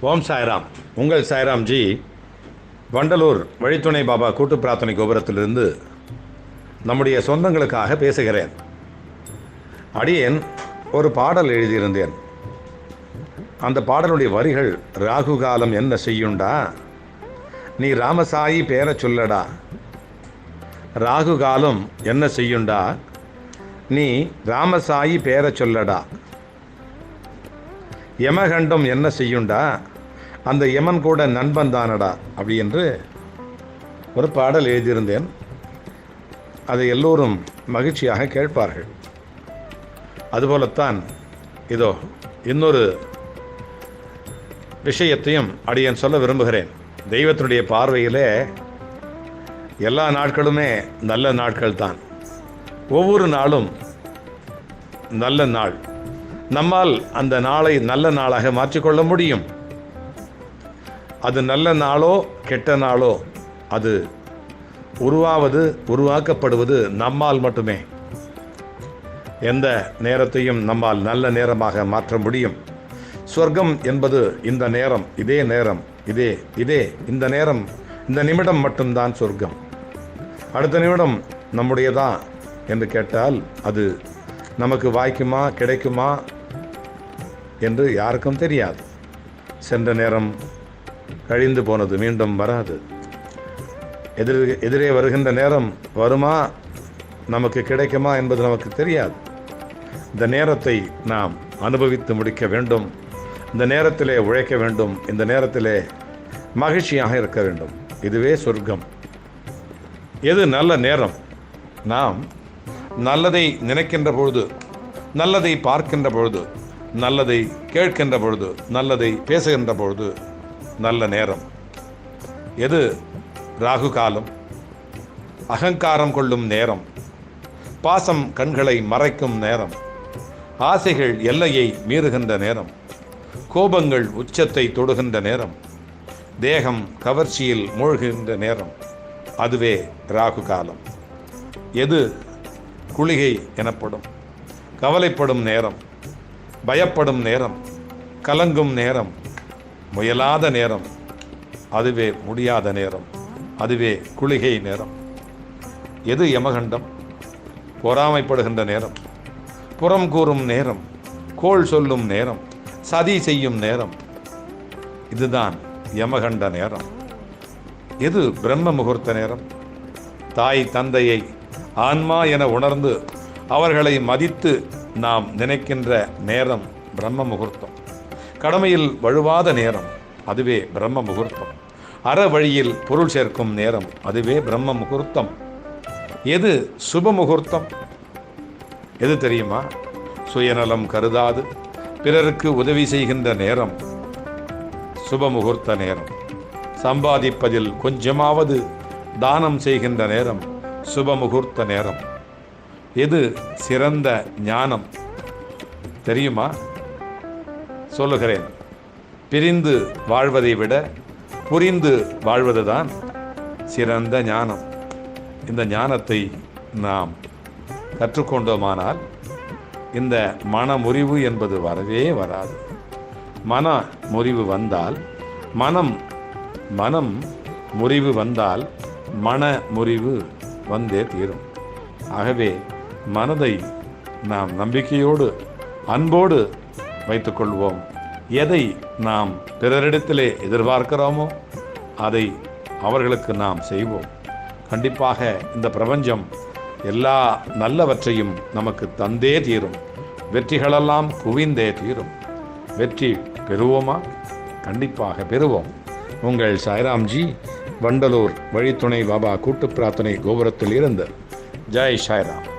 ஓம் சாய்ராம். உங்கள் சாய்ராம்ஜி வண்டலூர் வழித்துணை பாபா கூட்டு பிரார்த்தனை கோபுரத்திலிருந்து நம்முடைய சொந்தங்களுக்காக பேசுகிறேன். அடியேன் ஒரு பாடல் எழுதியிருந்தேன். அந்த பாடலுடைய வரிகள் ராகு காலம் என்ன செய்யுண்டா? நீ ராமசாயி பேர சொல்லடா. ராகு காலம் என்ன செய்யுண்டா? நீ ராமசாயி பேர சொல்லடா. யமகண்டம் என்ன செய்யுண்டா? அந்த யமன் கூட நண்பன் தானடா? அப்படி என்று ஒரு பாடல் எழுதியிருந்தேன். அதை எல்லோரும் மகிழ்ச்சியாக கேட்பார்கள். அதுபோலத்தான் இதோ இன்னொரு விஷயத்தையும் அடியன் சொல்ல விரும்புகிறேன். தெய்வத்தினுடைய பார்வையிலே எல்லா நாட்களுமே நல்ல நாட்கள் தான் ஒவ்வொரு நாளும் நல்ல நாள். நம்மால் அந்த நாளை நல்ல நாளாக மாற்றிக்கொள்ள முடியும். அது நல்ல நாளோ கெட்ட நாளோ அது உருவாவது உருவாக்கப்படுவது நம்மால் மட்டுமே. எந்த நேரத்தையும் நம்மால் நல்ல நேரமாக மாற்ற முடியும். சொர்க்கம் என்பது இந்த நேரம் இதே நேரம் இதே இதே இந்த நேரம் இந்த நிமிடம் மட்டும்தான் சொர்க்கம் அடுத்த நிமிடம் நம்முடையதா? என்று கேட்டால் அது நமக்கு வாய்க்குமா கிடைக்குமா? என்று யாருக்கும் தெரியாது. சென்ற நேரம் கழிந்து போனது மீண்டும் வராது. எதிர் எதிரே வருகின்ற நேரம் வருமா? நமக்கு கிடைக்குமா என்பது நமக்கு தெரியாது. இந்த நேரத்தை நாம் அனுபவித்து முடிக்க வேண்டும். இந்த நேரத்திலே உழைக்க வேண்டும். இந்த நேரத்திலே மகிழ்ச்சியாக இருக்க வேண்டும். இதுவே சொர்க்கம். எது நல்ல நேரம்? நாம் நல்லதை நினைக்கின்ற பொழுது நல்லதை பார்க்கின்ற பொழுது நல்லதை கேட்கின்ற பொழுது நல்லதை பேசுகின்ற பொழுது நல்ல நேரம். எது? ராகு காலம். அகங்காரம் கொள்ளும் நேரம். பாசம் கண்களை மறைக்கும் நேரம். ஆசைகள் எல்லையை மீறுகின்ற நேரம். கோபங்கள் உச்சத்தை தொடுகின்ற நேரம். தேகம் கவர்ச்சியில் மூழ்கின்ற நேரம். அதுவே ராகு காலம். எது? குளிகை எனப்படும். கவலைப்படும் நேரம். பயப்படும் நேரம் கலங்கும் நேரம் முயலாத நேரம் அதுவே முடியாத நேரம் அதுவே குளிகை நேரம். எது யமகண்டம்? பொறாமைப்படுகின்ற நேரம். புறம் கூறும் நேரம் கோள் சொல்லும் நேரம் சதி செய்யும் நேரம். இதுதான் யமகண்ட நேரம். எது பிரம்ம முகூர்த்த நேரம்? தாய் தந்தையை ஆன்மா என உணர்ந்து அவர்களை மதித்து நாம் நினைக்கின்ற நேரம் பிரம்ம முகூர்த்தம். கடமையில் வழுவாத நேரம் அதுவே பிரம்ம முகூர்த்தம். அற வழியில் பொருள் சேர்க்கும் நேரம் அதுவே பிரம்ம முகூர்த்தம். எது சுப முகூர்த்தம்? எது தெரியுமா? சுயநலம் கருதாது. பிறருக்கு உதவி செய்கின்ற நேரம் சுப முகூர்த்த நேரம். சம்பாதிப்பதில் கொஞ்சமாவது தானம் செய்கின்ற நேரம் சுப முகூர்த்த நேரம். எது சிறந்த ஞானம்? தெரியுமா? சொல்லுகிறேன். பிரிந்து வாழ்வதை விட புரிந்து வாழ்வதுதான் சிறந்த ஞானம். இந்த ஞானத்தை நாம் கற்றுக்கொண்டோமானால் இந்த மன முறிவு என்பது வரவே வராது. மன முறிவு வந்தால் மனம் மனம் முறிவு வந்தால் மன முறிவு வந்தே தீரும். ஆகவே மனதை நாம் நம்பிக்கையோடு அன்போடு வைத்துக்கொள்வோம். எதை நாம் பிறரிடத்திலே எதிர்பார்க்கிறோமோ அதை அவர்களுக்கு நாம் செய்வோம். கண்டிப்பாக இந்த பிரபஞ்சம் எல்லா நல்லவற்றையும் நமக்கு தந்தே தீரும். வெற்றிகளெல்லாம் குவிந்தே தீரும். வெற்றி பெறுவோமா? கண்டிப்பாக பெறுவோம். உங்கள் சாய்ராம்ஜி வண்டலூர் வழித்துணை பாபா கூட்டு பிரார்த்தனை கோபுரத்தில் இருந்து. ஜெய் சாய்ராம்.